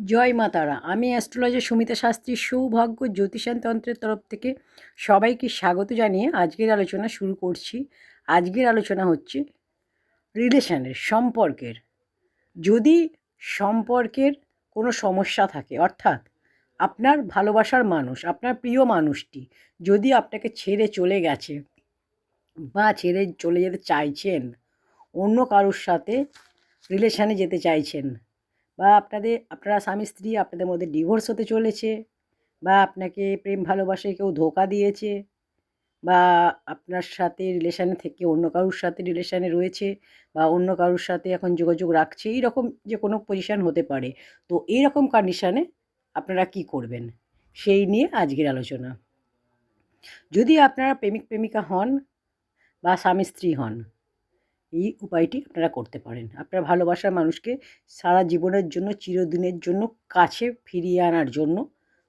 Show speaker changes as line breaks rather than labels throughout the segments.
জয় মা তারা। আমি অ্যাস্ট্রোলজার সুমিতা শাস্ত্রী, সৌভাগ্য জ্যোতিষান তন্ত্রের তরফ থেকে সবাইকে স্বাগত জানিয়ে আজকের আলোচনা শুরু করছি। আজকের আলোচনা হচ্ছে রিলেশনের সম্পর্কের। যদি সম্পর্কের কোনো সমস্যা থাকে, অর্থাৎ আপনার ভালোবাসার মানুষ, আপনার প্রিয় মানুষটি যদি আপনাকে ছেড়ে চলে গেছে বা ছেড়ে চলে যেতে চাইছেন, অন্য কারোর সাথে রিলেশানে যেতে চাইছেন বা আপনাদের, আপনারা স্বামী স্ত্রী আপনাদের মধ্যে ডিভোর্স হতে চলেছে, বা আপনাকে প্রেম ভালোবাসায় কেউ ধোকা দিয়েছে, বা আপনার সাথে রিলেশানে থেকে অন্য কারোর সাথে রিলেশানে রয়েছে, বা অন্য কারোর সাথে এখন যোগাযোগ রাখছে, এইরকম যে কোনো পজিশান হতে পারে। তো এইরকম কন্ডিশানে আপনারা কি করবেন? সেই নিয়ে আজকের আলোচনা। যদি আপনারা প্রেমিক প্রেমিকা হন বা স্বামী স্ত্রী হন এই উপায়টি আপনারা করতে পারেন। আপনার ভালোবাসার মানুষকে সারা জীবনের জন্য, চিরদিনের জন্য কাছে ফিরিয়ে আনার জন্য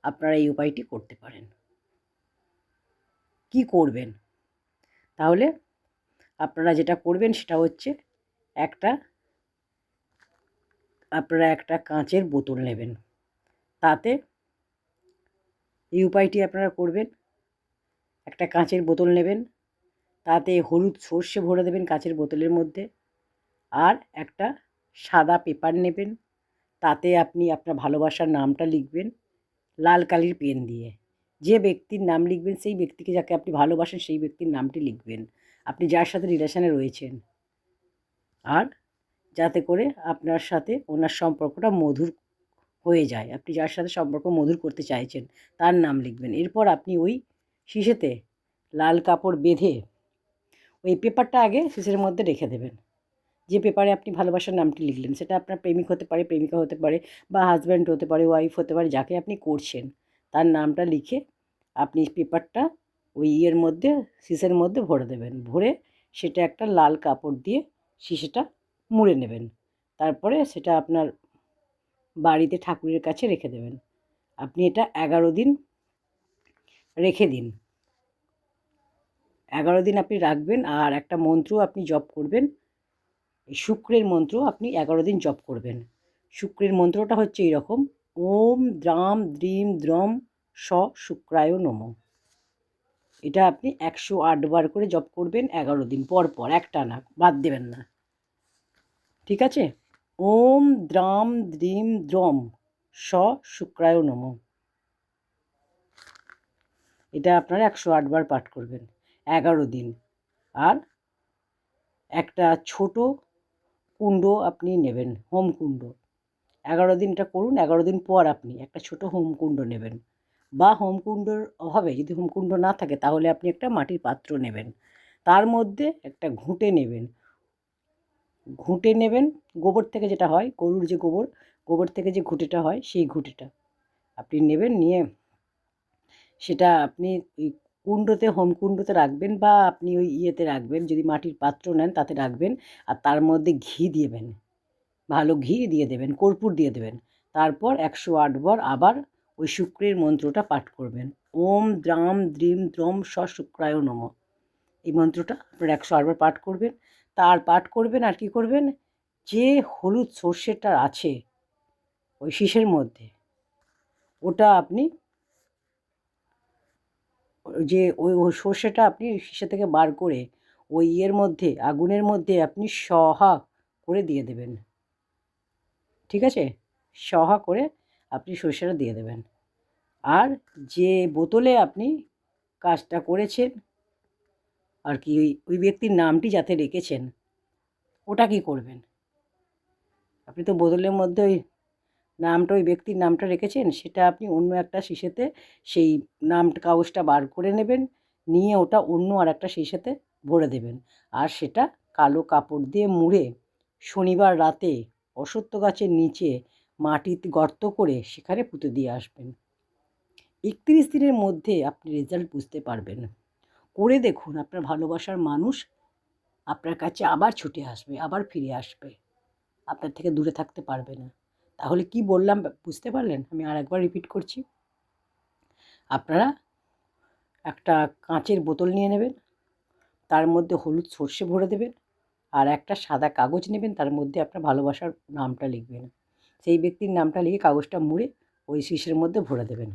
আপনারা এই উপায়টি করতে পারেন। কি করবেন? তাহলে আপনারা যেটা করবেন সেটা হচ্ছে একটা, আপনারা একটা কাঁচের বোতল নেবেন। তাতে এই উপায়টি আপনারা করবেন। একটা কাঁচের বোতল নেবেন। তাতে হলুদ সর্ষে ভরে দেবেন কাঁচের বোতলের মধ্যে। আর একটা সাদা পেপার নেবেন। তাতে আপনি আপনার ভালোবাসার নামটা লিখবেন, লাল কালির পেন দিয়ে। যে ব্যক্তির নাম লিখবেন, সেই ব্যক্তিকে যাকে আপনি ভালোবাসেন, সেই ব্যক্তির নামটি লিখবেন। আপনি যার সাথে রিলেশানে রয়েছেন। আর যাতে করে আপনার সাথে ওনার সম্পর্কটা মধুর হয়ে যায়, আপনি যার সাথে সম্পর্ক মধুর করতে চাইছেন, তার নাম লিখবেন। এরপর আপনি ওই শিশেতে লাল কাপড় বেঁধে ওই পেপারটা আগে শিশের মধ্যে রেখে দেবেন। যে পেপারে আপনি ভালোবাসার নামটি লিখলেন, সেটা আপনার প্রেমিক হতে পারে, প্রেমিকা হতে পারে বা হাজব্যান্ড হতে পারে ওয়াইফ হতে পারে, যাকে আপনি করছেন, তার নামটা লিখে আপনি পেপারটা ওই ইয়ের মধ্যে শিশের মধ্যে ভরে দেবেন। ভরে সেটা একটা লাল কাপড় দিয়ে শিশেটা মুড়ে নেবেন। তারপরে সেটা আপনার বাড়িতে ঠাকুরের কাছে রেখে দেবেন। আপনি এটা এগারো দিন রেখে দিন। এগারো দিন আপনি রাখবেন আর একটা মন্ত্র আপনি জপ করবেন। এই শুক্রের মন্ত্র আপনি এগারো দিন জপ করবেন। শুক্রের মন্ত্রটা হচ্ছে এইরকম, ওম দ্রাম দ্রিম দ্রম স শুক্রায় নম। এটা আপনি একশো আটবার করে জপ করবেন এগারো দিন পর পর, একটা না, বাদ দেবেন না। ঠিক আছে? ওম দ্রাম দ্রিম দ্রম স শুক্রায় নম। এটা আপনারা একশো আটবার পাঠ করবেন। এগারো দিন। আর একটা ছোট কুণ্ড আপনি নেবেন, হোম কুণ্ড। এগারো দিনটা করুন, এগারো দিন পর আপনি একটা ছোট হোম কুণ্ড নেবেন। বা হোম কুণ্ডর অভাবে যদি হোম কুণ্ড না থাকে, তাহলে আপনি একটা মাটির পাত্র নেবেন। তার মধ্যে একটা ঘুঁটে নেবেন। ঘুঁটে নেবেন, গোবর থেকে যেটা হয়, গরুর যে গোবর গোবর থেকে যে ঘুঁটেটা হয়, সেই ঘুঁটেটা আপনি নেবেন, নিয়ে সেটা আপনি কুণ্ডতে, হোম কুণ্ডতে রাখবেন বা আপনি ওই ইয়েতে রাখবেন, যদি মাটির পাত্র নেন তাতে রাখবেন আর তার মধ্যে ঘি দিয়েবেন ভালো ঘি দিয়ে দেবেন, কর্পূর দিয়ে দেবেন। তারপর একশো আট আটবার আবার ওই শুক্রের মন্ত্রটা পাঠ করবেন। ওম দ্রাম দ্রিম দ্রম স শুক্রায় নম। এই মন্ত্রটা আপনারা একশো আটবার পাঠ করবেন। তার পাঠ করবেন আর কি করবেন? যে হলুদ সর্ষেটা আছে, ওই শীষের মধ্যে, ওটা আপনি যে ওই সর্ষেটা আপনি সীসা থেকে বার করে ওই ইয়ের মধ্যে, আগুনের মধ্যে আপনি সহা করে দিয়ে দেবেন। ঠিক আছে? সহা করে আপনি সর্ষেটা দিয়ে দেবেন। আর যে বোতলে আপনি কাজটা করেছেন আর কি, ওই ওই ব্যক্তির নামটি যাতে রেখেছেন, ওটা কি করবেন? আপনি তো বোতলের মধ্যে ওই নামটা, ওই ব্যক্তির নামটা রেখেছেন, সেটা আপনি অন্য একটা শিশেতে সেই নামটা কাগজটা বার করে নেবেন, নিয়ে ওটা অন্য আর একটা শিশেতে ভরে দেবেন। আর সেটা কালো কাপড় দিয়ে মুড়ে শনিবার রাতে অসত্য গাছের নিচে মাটিতে গর্ত করে সেখানে পুঁতে দিয়ে আসবেন। একত্রিশ দিনের মধ্যে আপনি রেজাল্ট বুঝতে পারবেন। করে দেখুন, আপনার ভালোবাসার মানুষ আপনার কাছে আবার ছুটে আসবে, আবার ফিরে আসবে। আপনার থেকে দূরে থাকতে পারবে না। তাহলে কি বললাম? বুঝতে পারলেন? আমি আর একবার রিপিট করছি। আপনারা একটা কাঁচের বোতল নিয়ে নেবেন, তার মধ্যে হলুদ সর্ষে ভরে দেবেন, আর একটা সাদা কাগজ নেবেন, তার মধ্যে আপনার ভালোবাসার নামটা লিখবেন। সেই ব্যক্তির নামটা লিখে কাগজটা মুড়ে ওই শীষের মধ্যে ভরে দেবেন।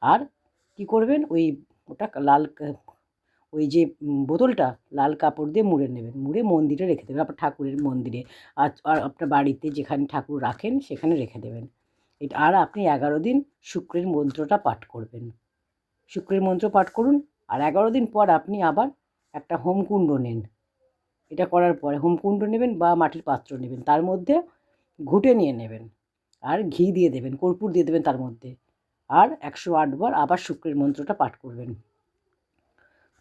আর কি করবেন? ওই ওটা লাল ওই যে বোতলটা লাল কাপড় দিয়ে মুড়ে নেবেন। মুড়ে মন্দিরে রেখে দেবেন, আপনার ঠাকুরের মন্দিরে। আর আপনার বাড়িতে যেখানে ঠাকুর রাখেন, সেখানে রেখে দেবেন। এটা, আর আপনি এগারো দিন শুক্রের মন্ত্রটা পাঠ করবেন। শুক্রের মন্ত্র পাঠ করুন, আর এগারো দিন পর আপনি আবার একটা হোমকুণ্ড নেন। এটা করার পরে হোমকুণ্ড নেবেন বা মাটির পাত্র নেবেন, তার মধ্যে ঘুটে নিয়ে নেবেন। আর ঘি দিয়ে দেবেন, কর্পূর দিয়ে দেবেন তার মধ্যে। আর একশো আটবার আবার শুক্রের মন্ত্রটা পাঠ করবেন।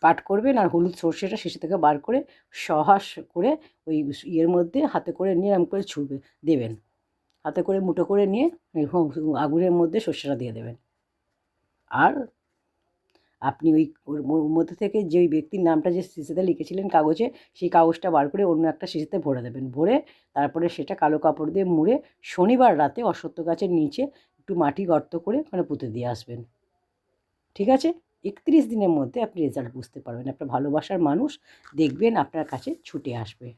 পাঠ করবেন আর হলুদ সর্ষেটা শেষে থেকে বার করে সহাস করে ওই ইয়ের মধ্যে হাতে করে নিয়ে এরম করে ছুঁড়বে, দেবেন। হাতে করে মুঠো করে নিয়ে আগুনের মধ্যে সর্ষেটা দিয়ে দেবেন। আর আপনি ওই ওর মধ্যে থেকে যে ওই ব্যক্তির নামটা যে শিশিতে লিখেছিলেন কাগজে, সেই কাগজটা বার করে অন্য একটা শিশিতে ভরে দেবেন। ভরে তারপরে সেটা কালো কাপড় দিয়ে মুড়ে শনিবার রাতে অশ্বত্থ গাছের নিচে একটু মাটি গর্ত করে ওখানে পুঁতে দিয়ে আসবেন। ঠিক আছে? একত্রিশ দিনের মধ্যে আপনি রেজাল্ট বুঝতে পারবেন। আপনার ভালোবাসার মানুষ দেখবেন আপনার কাছে ছুটে আসবে।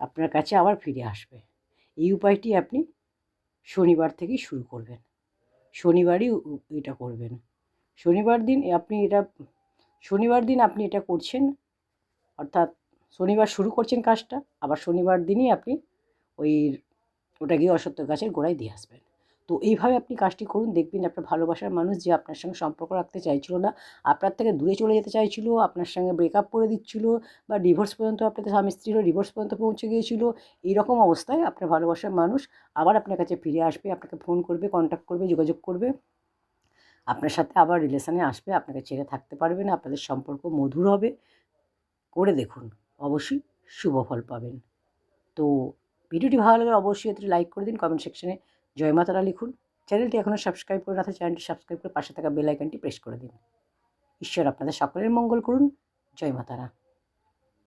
আপনার কাছে আবার ফিরে আসবে। এই উপায়টি আপনি শনিবার থেকেই শুরু করবেন। শনিবারই এটা করবেন। শনিবার দিন আপনি এটা, শনিবার দিন আপনি এটা করছেন, অর্থাৎ শনিবার শুরু করছেন কাজটা, আবার শনিবার দিনই আপনি ওই ওটা গিয়ে অসত্য গাছের গোড়ায় দিয়ে আসবেন। তো এইভাবে আপনি কাজটি করুন। দেখবেন আপনার ভালোবাসার মানুষ যে আপনার সঙ্গে সম্পর্ক রাখতে চাইছিল না, আপনার থেকে দূরে চলে যেতে চাইছিল, আপনার সঙ্গে ব্রেকআপ করে দিচ্ছিল বা ডিভোর্স পর্যন্ত আপনাদের স্বামী স্ত্রীরও ডিভোর্স পর্যন্ত পৌঁছে গিয়েছিল, এইরকম অবস্থায় আপনার ভালোবাসার মানুষ আবার আপনার কাছে ফিরে আসবে, আপনাকে ফোন করবে কন্ট্যাক্ট করবে, যোগাযোগ করবে। আপনার সাথে আবার রিলেশানে আসবে, আপনাকে ছেড়ে থাকতে পারবে না, আপনাদের সম্পর্ক মধুর হবে। করে দেখুন, অবশ্যই শুভ ফল পাবেন। তো ভিডিওটি ভালো লাগলে অবশ্যই এতে লাইক করে দিন কমেন্ট সেকশনে জয় মাতারা লিখুন। চ্যানেলটি এখনও সাবস্ক্রাইব করে না চ্যানেলটি সাবস্ক্রাইব করে পাশে থাকা বেল প্রেস করে দিন। ঈশ্বর আপনাদের সকলের মঙ্গল করুন। জয় মাতারা।